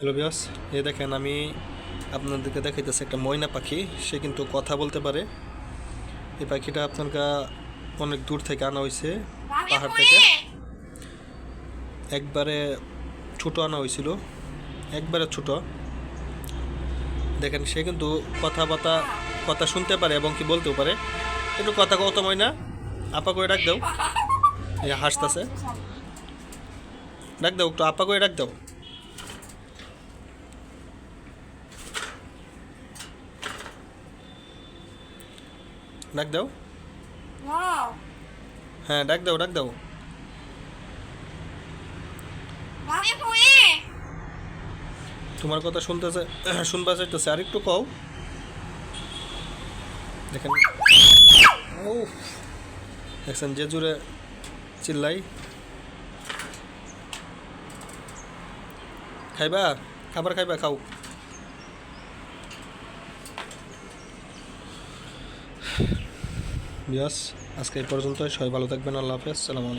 Hello বিয়াস এই দেখেন আমি আপনাদেরকে দেখাইতেছি একটা ময়না পাখি। সে কিন্তু কথা বলতে পারে। এই পাখিটা আপনার অনেক দূর থেকে আনা হয়েছে পাহাড় থেকে। একবারে ছোট আনা হয়েছিল একবারে ছোট। দেখেন সে কিন্তু কথা কথাবার্তা কথা শুনতে পারে এবং কি বলতেও পারে। একটু কথা কত ময়না আপা করে ডাক দাও। হাসতেছে। ডাক দাও একটু আপা করে ডাক দাও। ডাক দাও। হ্যাঁ ডাক দাও ডাক দাও। তোমার কথা শুনতেছে শুনবা চাইতেছে। আর একটু কও। দেখেন। ও দেখছেন যে জুড়ে চিল্লাই। খাইবা? খাবার খাইবা খাও। বিয়াস আজকে এই পর্যন্ত সবাই ভালো থাকবেন আল্লাহ হাফেজ। সালাম আলাইকুম।